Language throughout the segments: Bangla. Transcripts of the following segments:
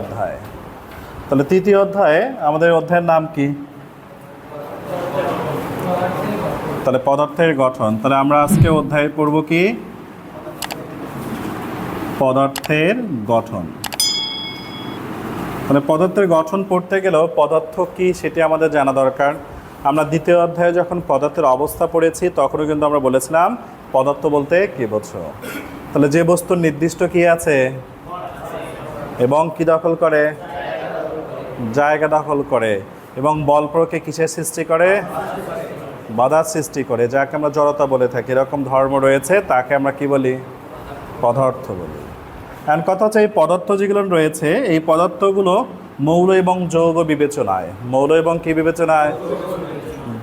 অধ্যায়। তাহলে তৃতীয় অধ্যায়ে আমাদের অধ্যায়ের নাম কি? তাহলে পদার্থের গঠন। তাহলে আমরা আজকে অধ্যায়ে পড়ব কি? পদার্থের গঠন। তাহলে পদার্থের গঠন পড়তে গেলেও পদার্থ কি সেটি আমাদের জানা দরকার। আমরা দ্বিতীয় অধ্যায়ে যখন পদার্থের অবস্থা পড়েছি, তখনও কিন্তু আমরা বলেছিলাম, পদার্থ বলতে কি বোঝো? তাহলে যে বস্তুর নির্দিষ্ট কি আছে? এবং কি দখল করে? জায়গা দখল করে। এবং বল প্রয়োগকে কিসের সৃষ্টি করে? বাধার সৃষ্টি করে, যাকে আমরা জড়তা বলে থাকি। এরকম ধর্ম রয়েছে, তাকে আমরা কি বলি? পদার্থ বলি। এখন কথা হচ্ছে, এই পদার্থ যেগুলো রয়েছে, এই পদার্থগুলো মৌল এবং যৌগ বিবেচনায়। মৌল এবং কি বিবেচনায়?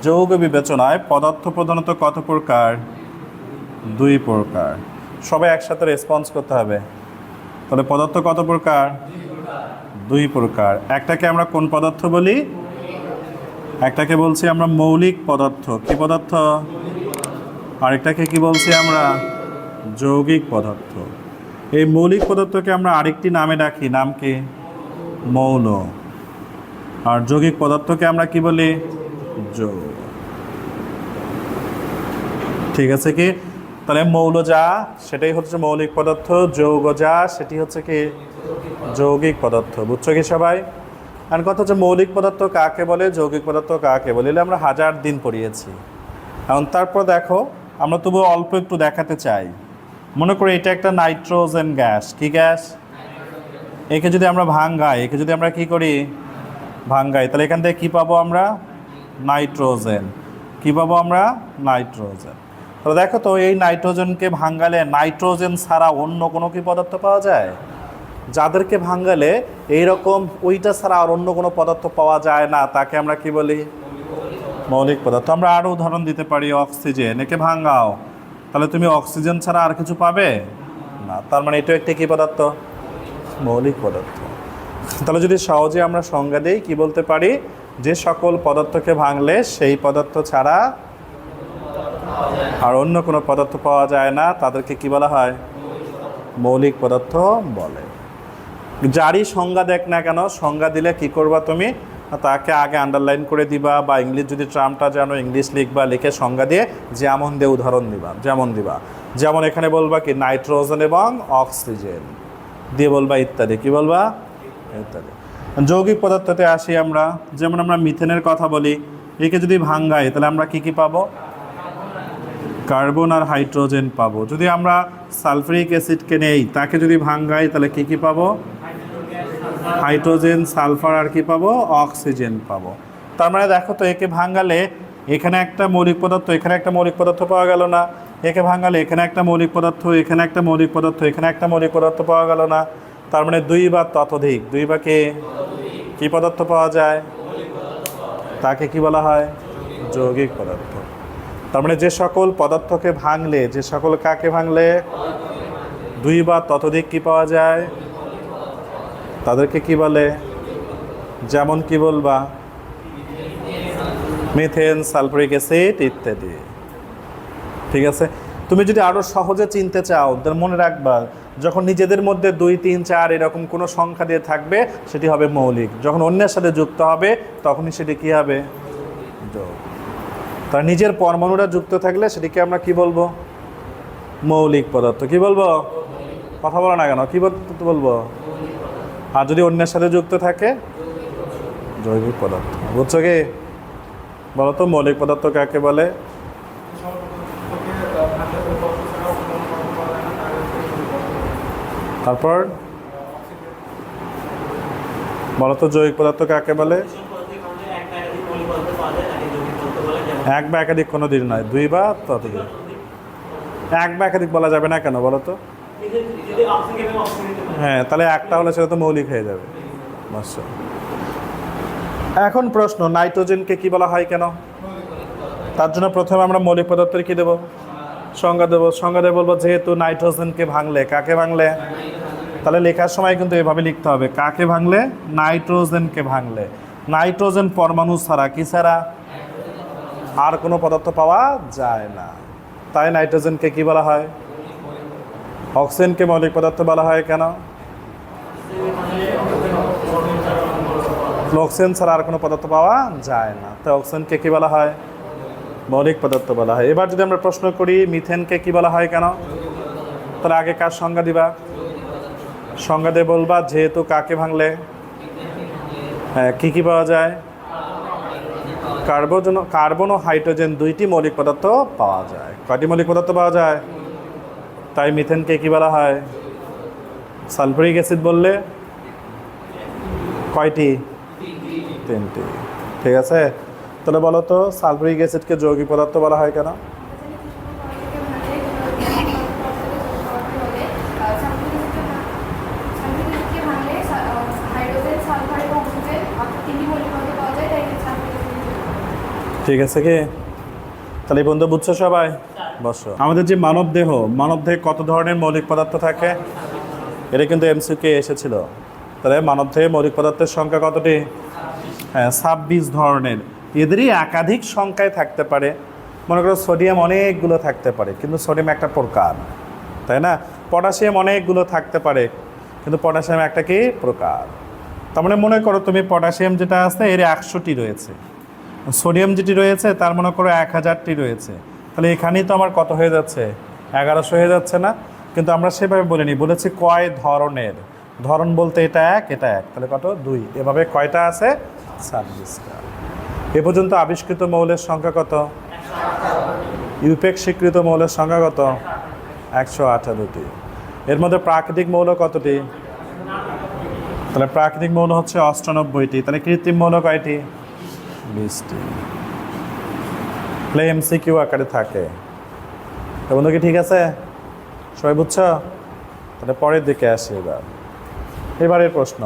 যৌগ বিবেচনায়। পদার্থ প্রধানত কত প্রকার? দুই প্রকার। সবাই একসাথে রেসপন্স করতে হবে। তাহলে পদার্থ কত প্রকার? দুই প্রকার। একটাকে আমরা কোন পদার্থ বলি? একটাকে বলছি আমরা মৌলিক পদার্থ। কি পদার্থ? আরেকটাকে কি বলছি আমরা? যৌগিক পদার্থ। এই মৌলিক পদার্থকে আমরা আরেকটি নামে ডাকি। নাম কি? মৌল আর যৌগিক পদার্থকে আমরা কি বলি? যৌগ। ঠিক আছে কি? তাহলে মৌল যা, সেটাই হচ্ছে মৌলিক পদার্থ, যৌগ যা, সেটি হচ্ছে কি? যৌগিক পদার্থ, বুঝছ কি সবাই? আর কথা হচ্ছে মৌলিক পদার্থ কাকে বলে, যৌগিক পদার্থ কাকে বলে, এগুলো আমরা হাজার দিন পড়িয়েছি। এখন তারপর দেখো, আমরা তবু অল্প একটু দেখাতে চাই। মনে করি এটা একটা নাইট্রোজেন গ্যাস, কি গ্যাস? একে যদি আমরা ভাঙ্গাই, একে যদি আমরা কি করি? ভাঙ্গাই, তাহলে এখান থেকে কী পাবো আমরা? নাইট্রোজেন। কী পাবো আমরা? নাইট্রোজেন। তাহলে দেখো তো এই নাইট্রোজেনকে ভাঙ্গালে নাইট্রোজেন ছাড়া অন্য কোনো কি পদার্থ পাওয়া যায়? যাদেরকে ভাঙ্গালে এইরকম ওইটা ছাড়া আর অন্য কোনো পদার্থ পাওয়া যায় না, তাকে আমরা কি বলি? মৌলিক পদার্থ। আমরা আরও উদাহরণ দিতে পারি, অক্সিজেন। একে ভাঙ্গাও তাহলে তুমি অক্সিজেন ছাড়া আর কিছু পাবে? না, তার মানে এটা একটি কি পদার্থ? মৌলিক পদার্থ। তাহলে যদি সহজে আমরা সংজ্ঞা দিই, কি বলতে পারি? যে সকল পদার্থকে ভাঙলে সেই পদার্থ ছাড়া আর অন্য কোনো পদার্থ পাওয়া যায় না, তাদেরকে কি বলা হয়? মৌলিক পদার্থ বলে। যারই সংজ্ঞা দেখ না কেন, সংজ্ঞা দিলে কি করবা তুমি? তাকে আগে আন্ডারলাইন করে দিবা বা ইংলিশ যদি ট্রামটা জানো, ইংলিশ লিখবা, লিখে সংজ্ঞা দিয়ে যেমন দিয়ে উদাহরণ দিবা, যেমন দিবা। যেমন এখানে বলবা কি নাইট্রোজেন এবং অক্সিজেন দিয়ে বলবা ইত্যাদি, কি বলবা? ইত্যাদি। যৌগিক পদার্থতে আসি আমরা, যেমন আমরা মিথেনের কথা বলি, একে যদি ভাঙ্গাই, তাহলে আমরা কি কি পাবো? কার্বন আর হাইড্রোজেন পাবো। যদি আমরা সালফারিক অ্যাসিডকে নেই, তাকে যদি ভাঙ্গাই, তাহলে কি কি পাবো? হাইড্রোজেন, সালফার আর কি পাবো? অক্সিজেন পাবো। তার মানে দেখো তো, একে ভাঙ্গালে এখানে একটা মৌলিক পদার্থ, এখানে একটা মৌলিক পদার্থ পাওয়া গেল না। একে ভাঙ্গালে এখানে একটা মৌলিক পদার্থ, এখানে একটা মৌলিক পদার্থ, এখানে একটা মৌলিক পদার্থ পাওয়া গেল না। তার মানে দুই বা ততোধিক। দুই বা কে? কী পদার্থ পাওয়া যায়? তাকে কি বলা হয়? যৌগিক পদার্থ। তার মানে যে সকল পদার্থকে ভাঙলে, যে সকল কাকে ভাঙলে? দুই বা ততোধিক কি পাওয়া যায়? তাদেরকে কি বলে? যেমন কি বলবা? মিথেন, সালফারিক অ্যাসিড ইত্যাদি। ঠিক আছে? তুমি যদি আরও সহজে চিনতে চাও, তাহলে মনে রাখবা, যখন নিজেদের মধ্যে দুই, তিন, চার এরকম কোনো সংখ্যা দিয়ে থাকবে, সেটি হবে মৌলিক। যখন অন্যের সাথে যুক্ত হবে, তখনই সেটি কি হবে? যোগ। তার নিজের পরমাণুরা যুক্ত থাকলে সেটিকে আমরা কি বলব? মৌলিক পদার্থ। কি বলব? কথা বলো না কেন, কি বল- বলব? আর যদি অন্যের সাথে যুক্ত থাকে? জৈবিক পদার্থ। বুঝছ কি? বলো তো, মৌলিক পদার্থ কাকে বলে? তারপর? বলো তো, জৈবিক পদার্থ কাকে বলে? এক বা একাধিক কোনো দিন নয়, দুই বা ততদিন। এক বা একাধিক বলা যাবে না কেন বলো তো? হ্যাঁ তাহলে একটা হলে সেটা তো মৌলিক হয়ে যাবে। অবশ্য এখন প্রশ্ন, নাইট্রোজেনকে কি বলা হয় কেন? তার জন্য প্রথমে আমরা মৌলিক পদার্থের কি দেবো? সংজ্ঞা দেবো। সংজ্ঞা দেবো বলব, যেহেতু নাইট্রোজেনকে ভাঙলে, কাকে ভাঙলে? তাহলে লেখার সময় কিন্তু এভাবে লিখতে হবে, কাকে ভাঙলে? নাইট্রোজেনকে ভাঙলে। নাইট্রোজেন পরমাণু ছাড়া কি ছাড়া? আর কোনো পদার্থ পাওয়া যায় না। তাই নাইট্রোজেনকে কি বলা হয়? অক্সিজেনকে মৌলিক পদার্থ বলা হয় কেন? অক্সিজেন ছাড়া আর কোনো পদার্থ পাওয়া যায় না। তাই অক্সিজেনকে কী বলা হয়? মৌলিক পদার্থ বলা হয়। এবার যদি আমরা প্রশ্ন করি, মিথেনকে কি বলা হয় কেন? তাহলে আগে কার সংজ্ঞা দিবা? সংজ্ঞা দিয়ে বলবা, যেহেতু কাকে ভাঙলে? হ্যাঁ কী কী পাওয়া যায়? কার্বন কার্বন ও হাইড্রোজেন দুইটি মৌলিক পদার্থ পাওয়া যায়। কয়টি মৌলিক পদার্থ পাওয়া যায়? তাই মিথেনকে কি বলা হয়? সালফুরিক অ্যাসিড বললে? কয়টি? তিনটি। ঠিক আছে? তাহলে বলো তো, সালফুরিক অ্যাসিডকে যৌগিক পদার্থ বলা হয় কেন হাইড্রোজেন সালফার এবং অক্সিজেন অর্থাৎ তিনটি মৌলিক পদার্থ পাওয়া যায় তাই সালফারিক অ্যাসিড ঠিক আছে কি? তাহলে বন্ধু বুঝছ সবাই? বসো। আমাদের যে মানব দেহ, মানব দেহে কত ধরনের মৌলিক পদার্থ থাকে? এটা কিন্তু এমসিকে এসেছিল। তাহলে মানব দেহে মৌলিক পদার্থের সংখ্যা কতটি? হ্যাঁ ছাব্বিশ ধরনের। এদেরই একাধিক সংখ্যায় থাকতে পারে। মনে করো সোডিয়াম অনেকগুলো থাকতে পারে, কিন্তু সোডিয়াম একটা প্রকার, তাই না? পটাশিয়াম অনেকগুলো থাকতে পারে, কিন্তু পটাশিয়াম একটা কি? প্রকার। তার মানে মনে করো তুমি পটাশিয়াম যেটা আছে, এর একশোটি রয়েছে। সোডিয়াম যেটি রয়েছে, তার মনে করো এক হাজারটি রয়েছে। তাহলে এখানেই তো আমার কত হয়ে যাচ্ছে? এগারোশো হয়ে যাচ্ছে না? কিন্তু আমরা সেভাবে বলিনি বলেছি কয় ধরনের? ধরন বলতে এটা এক এটা এক। তাহলে কত? দুই। এভাবে কয়টা আছে? ছাব্বিশটা। এ পর্যন্ত আবিষ্কৃত মৌলের সংখ্যা কত? ইউপেক স্বীকৃত মৌলের সংখ্যা কত? একশো আঠারোটি। এর মধ্যে প্রাকৃতিক মৌল কতটি? তাহলে প্রাকৃতিক মৌল হচ্ছে অষ্টানব্বইটি। তাহলে কৃত্রিম মৌল কয়টি? বিশটি তাহলে এমসিকিউ আকারে থাকে। তো বন্ধু কি ঠিক আছে? সবাই বুঝছ? তাহলে পরের দিকে আসি এবার। এবারের প্রশ্ন।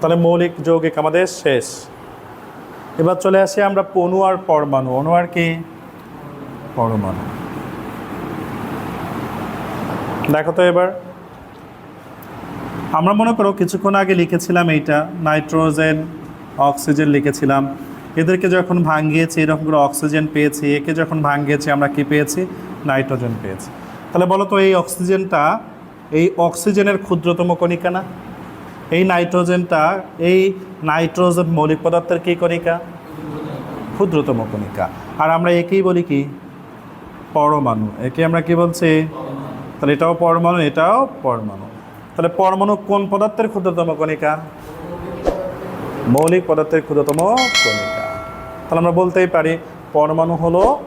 তাহলে মৌলিক, যৌগিক আমাদের শেষ। এবার চলে আসি আমরা পণু আর পরমাণু। অণু আর কি? পরমাণু। দেখো তো এবার। আমরা মনে করো কিছুক্ষণ আগে লিখেছিলাম এইটা, নাইট্রোজেন, অক্সিজেন লিখেছিলাম। এদেরকে যখন ভাঙিয়েছি, এরকম করে অক্সিজেন পেয়েছি, একে যখন ভাঙিয়েছি, আমরা কি পেয়েছি? নাইট্রোজেন পেয়েছি। তাহলে বলো তো, এই অক্সিজেনটা, এই অক্সিজেনের ক্ষুদ্রতম কণিকা না? এই নাইট্রোজেনটা, এই নাইট্রোজেন মৌলিক পদার্থের কী কণিকা? ক্ষুদ্রতম কণিকা। আর আমরা একেই বলি কি? পরমাণু। একে আমরা কি বলছি? তাহলে এটাও পরমাণু এটাও পরমাণু। তাহলে পরমাণু কোন পদার্থের ক্ষুদ্রতম কণিকা? মৌলিক পদার্থের ক্ষুদ্রতম কণিকা। তাহলে আমরা বলতেই পারি পরমাণু হলো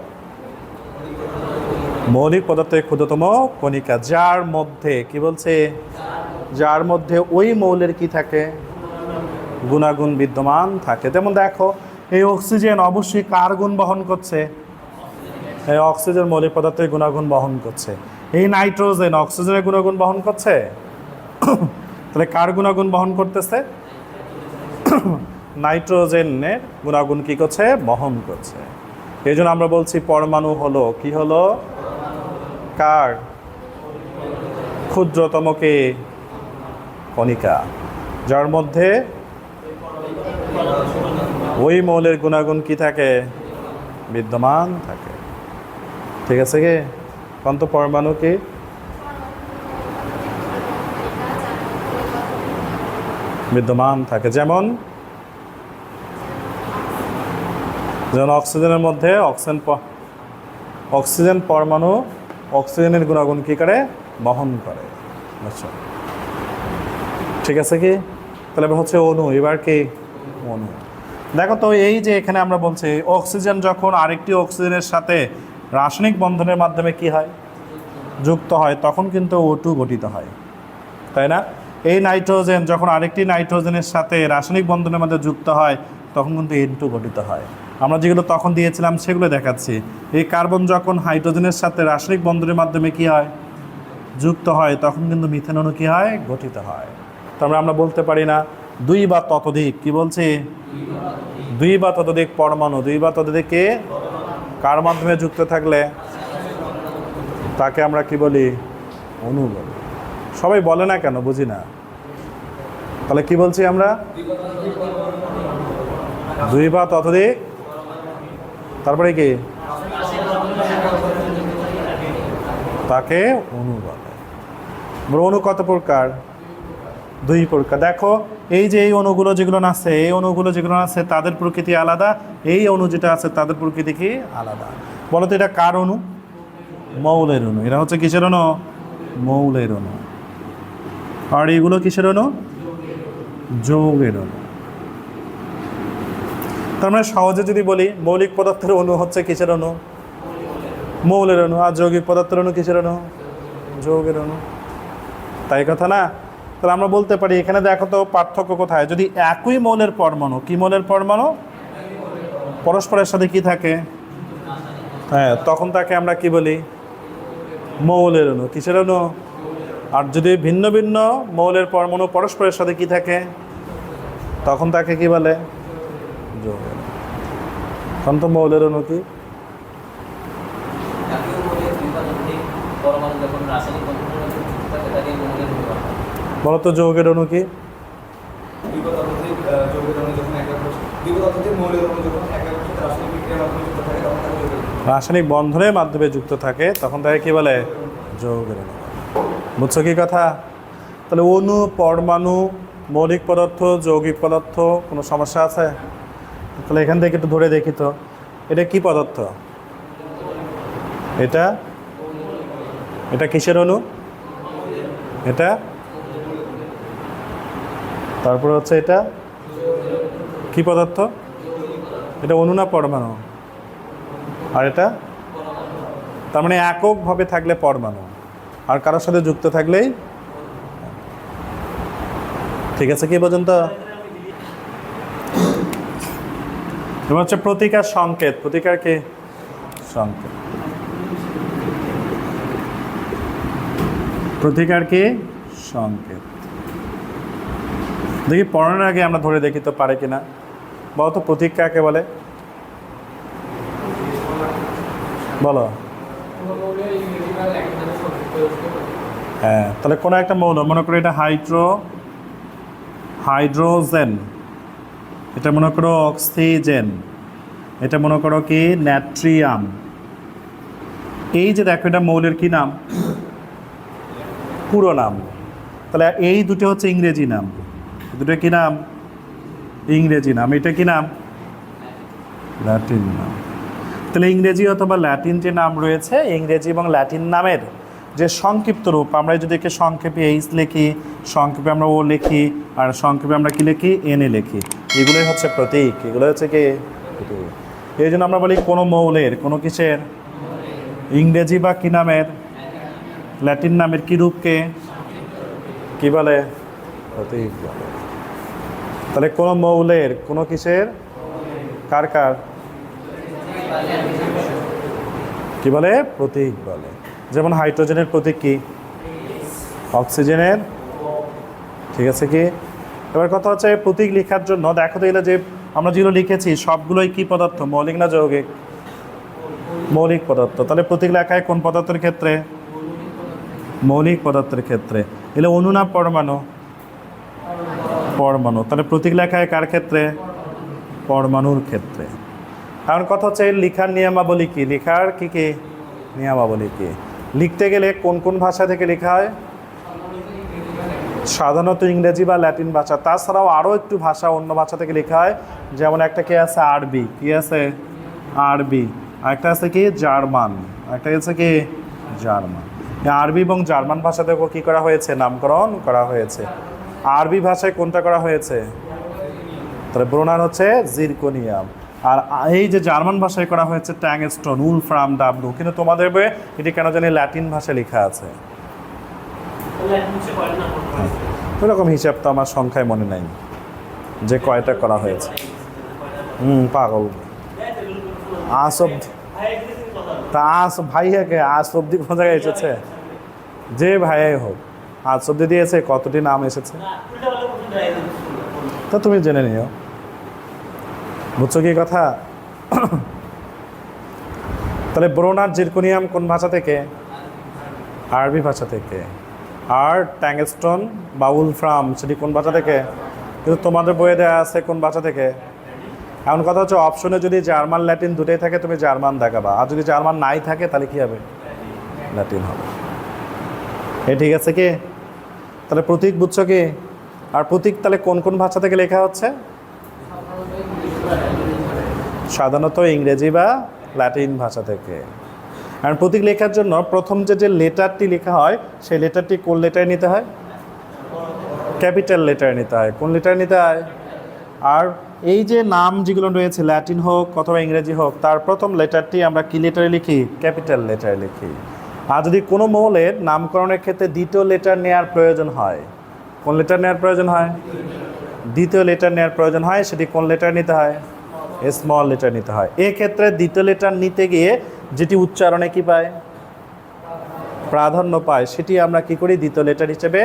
মৌলিক পদার্থের ক্ষুদ্রতম কণিকা। যার মধ্যে, কি বলছে? যার মধ্যে ওই মৌলের কি থাকে? গুণাগুণ বিদ্যমান থাকে। যেমন দেখো, এই অক্সিজেন অবশ্যই কার গুণ বহন করছে? এই অক্সিজেন মৌলিক পদার্থের গুণাগুণ বহন করছে। এই নাইট্রোজেন অক্সিজেনের গুণাগুণ বহন করছে? তাহলে কার গুণাগুণ বহন করতেছে? নাইট্রোজেনের গুণাগুণ কি করছে? বহন করছে। এই জন্য আমরা বলছি পরমাণু হলো কি হলো? কার? ক্ষুদ্রতম কে? কণিকা। যার মধ্যে ওই মৌলের গুণাগুণ কি থাকে? বিদ্যমান থাকে। ঠিক আছে কি? কন্ত পরমাণু কি? বিদ্যমান থাকে। যেমন যেমন অক্সিজেনের মধ্যে অক্সিজেন অক্সিজেন পরমাণু অক্সিজেনের গুণাগুণ কী করে? বহন করে। বুঝছ? ঠিক আছে কি? তাহলে হচ্ছে অণু। এবার কি? অণু। দেখো তো এই যে এখানে আমরা বলছি, অক্সিজেন যখন আরেকটি অক্সিজেনের সাথে রাসায়নিক বন্ধনের মাধ্যমে কি হয়? যুক্ত হয়, তখন কিন্তু ও টু গঠিত হয়। তাই না? এই নাইট্রোজেন যখন আরেকটি নাইট্রোজেনের সাথে রাসায়নিক বন্ধনের মধ্যে যুক্ত হয়, তখন কিন্তু এন টু গঠিত হয়। আমরা যেগুলো তখন দিয়েছিলাম, সেগুলো দেখাচ্ছি। এই কার্বন যখন হাইড্রোজেনের সাথে রাসায়নিক বন্ধনের মাধ্যমে কি হয়? যুক্ত হয়, তখন কিন্তু মিথেন অণু কী হয়? গঠিত হয়। তারপরে আমরা বলতে পারি না, দুই বা ততোধিক, কি বলছি? দুই বা ততোধিক পরমাণু, দুই বা ততোধিকে কার মাধ্যমে যুক্ত থাকলে? তাকে আমরা কি বলি? অণু বলি। সবাই বলে না কেন? বুঝি না। তাহলে কি বলছি আমরা? দুই বা ততোধিক। তারপরে কি? তাকে অনু বলে অণু কত প্রকার? দুই প্রকার। দেখো, এই যে এই অণুগুলো যেগুলো আছে এই অণুগুলো যেগুলো আছে তাদের প্রকৃতি আলাদা। এই অণু যেটা আছে, তাদের প্রকৃতি কি আলাদা? বলো তো এটা কার অণু মৌলের অণু এরা হচ্ছে কিসের অণু মৌলের অণু আর এগুলো কিসের অণু যৌগের অণু তার মানে সহজে যদি বলি, মৌলিক পদার্থের অণু হচ্ছে কিসের অণু? মৌলের অণু। আর যৌগিক পদার্থের অণু কিসের অণু? যৌগের অণু। তাই কথা না? তাহলে আমরা বলতে পারি, এখানে দেখো তো পার্থক্য কোথায়? যদি একই মৌলের পরমাণু, কি মৌলের পরমাণু? পরস্পরের সাথে কি থাকে? হ্যাঁ তখন তাকে আমরা কি বলি? মৌলের অণু। কিসের অণু? আর যদি ভিন্ন ভিন্ন মৌলের পরমাণু পরস্পরের সাথে কি থাকে তখন তাকে কি বলে অণু। তখন তো মৌলের হয়। বলতো যৌগের অণু কি রাসায়নিক মাধ্যমে যুক্ত থাকে তখন তাকে যৌগের অণু। রাসায়নিক বন্ধনের মাধ্যমে যুক্ত থাকে তখন তাকে কি বলে যৌগের অণু বুঝছ কি কথা। তাহলে অণু পরমাণু, মৌলিক পদার্থ, যৌগিক পদার্থ, কোনো সমস্যা আছে? তাহলে এখান থেকে একটু ধরে দেখি তো। এটা কি পদার্থ? এটা? এটা কিসের অণু এটা? তারপরে হচ্ছে এটা? কি পদার্থ? এটা অণু না পরমাণু? আর এটা? তার মানে এককভাবে থাকলে পরমাণু। আর কারোর সাথে যুক্ত থাকলেই ঠিক আছে কি পর্যন্ত? এবার হচ্ছে প্রতিকার সংকেত। প্রতিকার কি? সংকেত। প্রতিকার কি? সংকেত। দেখি পড়ানোর আগে আমরা ধরে দেখি তো পারে কিনা। বলো তো প্রতীক কাকে বলে। বলো। হ্যাঁ তাহলে কোনো একটা মৌল, মনে করো এটা হাইড্রো, হাইড্রোজেন, এটা মনে করো অক্সিজেন, এটা মনে করো কি ন্যাট্রিয়াম। এই যে দেখো, এটা মৌলের কি নাম? পুরো নাম। তাহলে এই দুটো হচ্ছে ইংরেজি নাম। দুটো কি নাম? ইংরেজি নাম। এটা কি নাম? ল্যাটিন নাম। তাহলে ইংরেজি অথবা ল্যাটিন যে নাম রয়েছে, ইংরেজি এবং ল্যাটিন নামের যে সংক্ষিপ্ত রূপ, আমরা যদি একে সংক্ষেপে এইচ লিখি, সংক্ষেপে আমরা ও লিখি, আর সংক্ষেপে আমরা কী লিখি? এনে লিখি। এগুলোই হচ্ছে প্রতীক। এগুলো হচ্ছে কি? এই জন্য আমরা বলি কোনো মৌলের, কোনো কিসের? ইংরেজি বা কী নামের? ল্যাটিন নামের কি রূপকে? কী বলে? প্রতীক বলে। তাহলে কোনো মৌলের, কোনো কিসের? কার কার? কি বলে? প্রতীক বলে। যেমন হাইড্রোজেনের প্রতীক কি? অক্সিজেনের। ঠিক আছে কি? এবার কথা হচ্ছে প্রতীক লেখার জন্য। দেখো তো যে আমরা যেগুলো লিখেছি, সবগুলোই কি পদার্থ? মৌলিক না যৌগিক? মৌলিক পদার্থ। তাহলে প্রতীক লেখায় কোন পদার্থের ক্ষেত্রে? মৌলিক পদার্থের ক্ষেত্রে। এলে অণু না পরমাণু? পরমাণু। তাহলে প্রতীক লেখায় কার ক্ষেত্রে? পরমাণুর ক্ষেত্রে। কারণ কথা হচ্ছে লেখার নিয়মাবলী কি? লেখার কি কি নিয়মাবলী কি? লিখতে গেলে কোন কোন ভাষা থেকে লেখা হয়? সাধারণত ইংরেজি বা ল্যাটিন ভাষা। তাছাড়াও আরও একটু ভাষা অন্য ভাষা থেকে লেখা হয়। যেমন একটা কে আছে আরবি? কি আছে? আরবি। আরেকটা আছে কি জার্মান? একটা আছে কি জার্মান? আরবি এবং জার্মান ভাষা থেকেও কী করা হয়েছে? নামকরণ করা হয়েছে। আরবি ভাষায় কোনটা করা হয়েছে? তাহলে ব্রোনার হচ্ছে জিরকোনিয়াম। আর এই যে জার্মান ভাষায় করা হয়েছে ট্যাং স্টোন উল ফ্রাম ডাবলু কিন্তু তোমাদের বইয়ে এটি কেন জানি ল্যাটিন ভাষায় লেখা আছে। ওরকম হিসাব তো আমার সংখ্যায় মনে নাই, যে কয়টা করা হয়েছে। হুম, পাগল। অব্দি তা আজ ভাইয়াকে আজ অব্দি কোন জায়গায় এসেছে? যে ভাইয়াই হোক আজ অব্দি দিয়েছে, কতটি নাম এসেছে? তা তুমি জেনে নিও। বুঝছ কি কথা? তাহলে ব্রোনার জিরকোনিয়াম কোন ভাষা থেকে? আরবি ভাষা থেকে। আর ট্যাংস্টন বাউল ফ্রাম সেটি কোন ভাষা থেকে? কিন্তু তোমাদের বইয়ে দেওয়া আছে কোন ভাষা থেকে? এমন কথা হচ্ছে অপশনে যদি জার্মান, ল্যাটিন দুটোই থাকে, তুমি জার্মান দেখাবা। আর যদি জার্মান নাই থাকে, তাহলে কী হবে? ল্যাটিন হবে। এ ঠিক আছে কি? তাহলে প্রতীক বুঝছ কি? আর প্রতীক তাহলে কোন কোন ভাষা থেকে লেখা হচ্ছে? সাধারণত ইংরেজি বা ল্যাটিন ভাষা থেকে। আর প্রতীক লেখার জন্য প্রথম যে যে লেটারটি লেখা হয়, সেই লেটারটি কোন লেটারে নিতে হয়? ক্যাপিটাল লেটারে নিতে হয়। কোন লেটারে নিতে হয়? আর এই যে নাম যেগুলো রয়েছে, ল্যাটিন হোক অথবা ইংরেজি হোক, তার প্রথম লেটারটি আমরা কি লেটারে লিখি? ক্যাপিটাল লেটারে লিখি। আর যদি কোনো মৌলের নামকরণের ক্ষেত্রে দ্বিতীয় লেটার নেওয়ার প্রয়োজন হয়, কোন লেটার নেওয়ার প্রয়োজন হয়? দ্বিতীয় লেটার নেওয়ার প্রয়োজন হয়, সেটি কোন লেটার নিতে হয়? স্মল লেটার নিতে হয়। এক্ষেত্রে দ্বিতীয় লেটার নিতে গিয়ে যেটি উচ্চারণে কি পায়? প্রাধান্য পায়, সেটি আমরা কি করি? দ্বিতীয় লেটার হিসেবে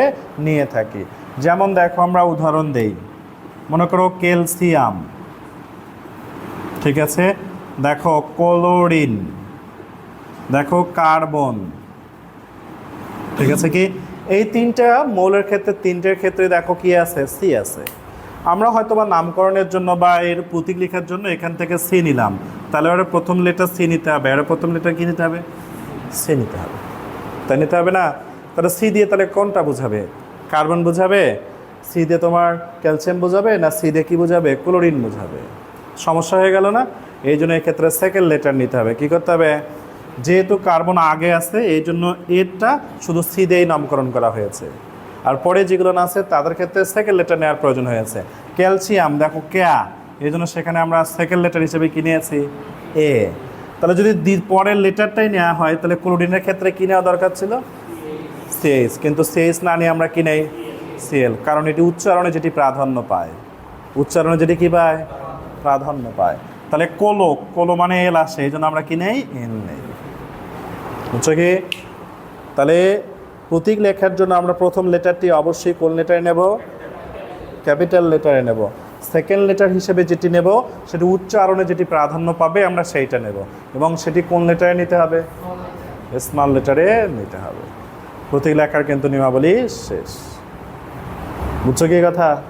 নিয়ে থাকি। যেমন দেখো, আমরা উদাহরণ দেই। মনে করো ক্যালসিয়াম ঠিক আছে? দেখো ক্লোরিন দেখো কার্বন ঠিক আছে কি? এই তিনটা মৌলের ক্ষেত্রে, তিনটের ক্ষেত্রে দেখো কি আছে? সি আছে। আমরা হয়তো বা নামকরণের জন্য বা এর প্রতীক লেখার জন্য এখান থেকে সি নিলাম। তাহলে ওরা প্রথম লেটার সি নিতে হবে। আর প্রথম লেটার কি নিতে হবে? সি নিতে হবে। তাই নিতে হবে না? তাহলে সি দিয়ে তাহলে কোনটা বোঝাবে? কার্বন বোঝাবে? সি দিয়ে তোমার ক্যালসিয়াম বোঝাবে? না সি দিয়ে কী বোঝাবে? ক্লোরিন বোঝাবে। সমস্যা হয়ে গেল না? এই জন্য এক্ষেত্রে সেকেন্ড লেটার নিতে হবে। কী করতে হবে? যেহেতু কার্বন আগে আছে, এই জন্য এরটা শুধু সি দিয়েই নামকরণ করা হয়েছে। আর পরে যেগুলো না আছে, তাদের ক্ষেত্রে সেকেন্ড লেটার নেওয়ার প্রয়োজন হয়েছে ক্যালসিয়াম, দেখো ক্যা এই জন্য সেখানে আমরা সেকেন্ড লেটার হিসেবে কি নিয়েছি? এ। তাহলে যদি পরের লেটারটাই নেওয়া হয়, তাহলে ক্লোরিনের ক্ষেত্রে কী নেওয়া দরকার ছিল? সিএইচ কিন্তু সিএইচ না নিয়ে আমরা কি নেই? কারণ এটি উচ্চারণে যেটি প্রাধান্য পায়। উচ্চারণে যেটি কি পায়? প্রাধান্য পায়। তাহলে কোলো কোলো মানে এল আসে। এই জন্য আমরা কি নেই? এল নেই। বুঝছ কি? তাহলে প্রতীক লেখার জন্য আমরা প্রথম লেটারটি অবশ্যই কোন লেটারে নেব? ক্যাপিটাল লেটারে নেব। সেকেন্ড লেটার হিসেবে যেটি নেব, সেটি উচ্চারণে যেটি প্রাধান্য পাবে, আমরা সেইটা নেব। এবং সেটি কোন লেটারে নিতে হবে? স্মল লেটারে নিতে হবে। প্রতীক লেখার কিন্তু নিয়মাবলী শেষ। বুঝছ কি কথা?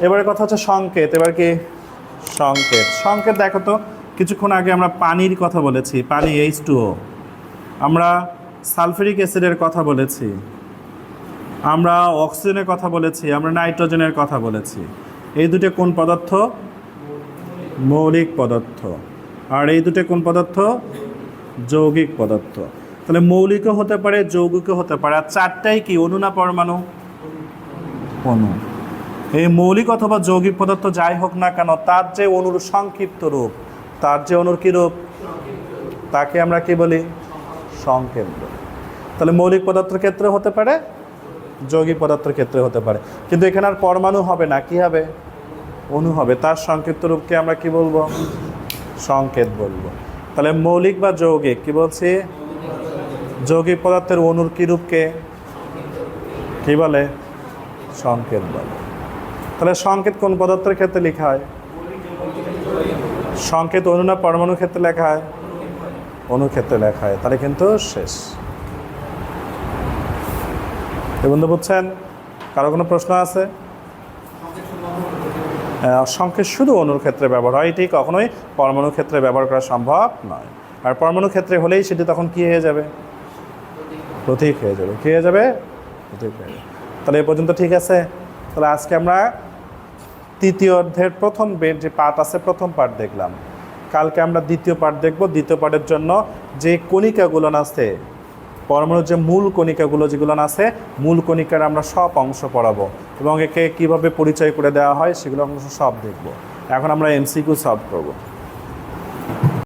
এবারে কথা হচ্ছে সংকেত। এবার কি? সংকেত। সংকেত দেখো তো, কিছুক্ষণ আগে আমরা পানির কথা বলেছি, পানি এইচ টুও আমরা সালফেরিক অ্যাসিডের কথা বলেছি। আমরা অক্সিজেনের কথা বলেছি, আমরা নাইট্রোজেনের কথা বলেছি। এই দুটো কোন পদার্থ? মৌলিক পদার্থ। আর এই দুটো কোন পদার্থ? যৌগিক পদার্থ। তাহলে মৌলিকও হতে পারে, যৌগিকও হতে পারে। আর চারটাই কি? অণু না পরমাণু? অণু। এই মৌলিক অথবা যৌগিক পদার্থ যাই হোক না কেন, তার যে অণুর সংক্ষিপ্ত রূপ, তার যে অণুর কী রূপ? তাকে আমরা কি বলি? বলি তাহলে মৌলিক পদার্থের ক্ষেত্রে হতে পারে, যৌগিক পদার্থের ক্ষেত্রে হতে পারে। কিন্তু এখানে আর পরমাণু হবে না, কি হবে? অণু হবে। তার সংক্ষিপ্ত রূপকে আমরা কি বলব? সংকেত বলব। তাহলে মৌলিক বা যৌগিক, কি বলছি? যৌগিক পদার্থের অণুর কি রূপকে? কি বলে? সংকেত বলে। তাহলে সংকেত কোন পদার্থের ক্ষেত্রে লেখা হয়? সংকেত অণু না পরমাণু ক্ষেত্রে লেখা হয়? অণু ক্ষেত্রে লেখা হয়, তাহলে কিন্তু শেষ। বন্ধু বুঝছেন? কারও কোনো প্রশ্ন আছে? সংকেত শুধু অণুর ক্ষেত্রে ব্যবহার হয়, এটি কখনোই পরমাণু ক্ষেত্রে ব্যবহার করা সম্ভব নয়। আর পরমাণু ক্ষেত্রে হলেই সেটি তখন কি হয়ে যাবে? প্রতীক হয়ে যাবে। কি হয়ে যাবে? প্রতীক হয়ে যাবে। তাহলে এ পর্যন্ত ঠিক আছে? তাহলে আজকে আমরা তৃতীয় অর্ধের প্রথম বে- যে পার্ট আছে, প্রথম পার্ট দেখলাম। কালকে আমরা দ্বিতীয় পার্ট দেখব। দ্বিতীয় পার্টের জন্য যে কণিকাগুলো আছে পরমাণুর যে মূল কণিকাগুলো যেগুলো আছে মূল কণিকার আমরা সব অংশ পড়াবো এবং একে কীভাবে পরিচয় করে দেওয়া হয় সেগুলো অংশ সব দেখব। এখন আমরা এমসিকিউ সলভ করব।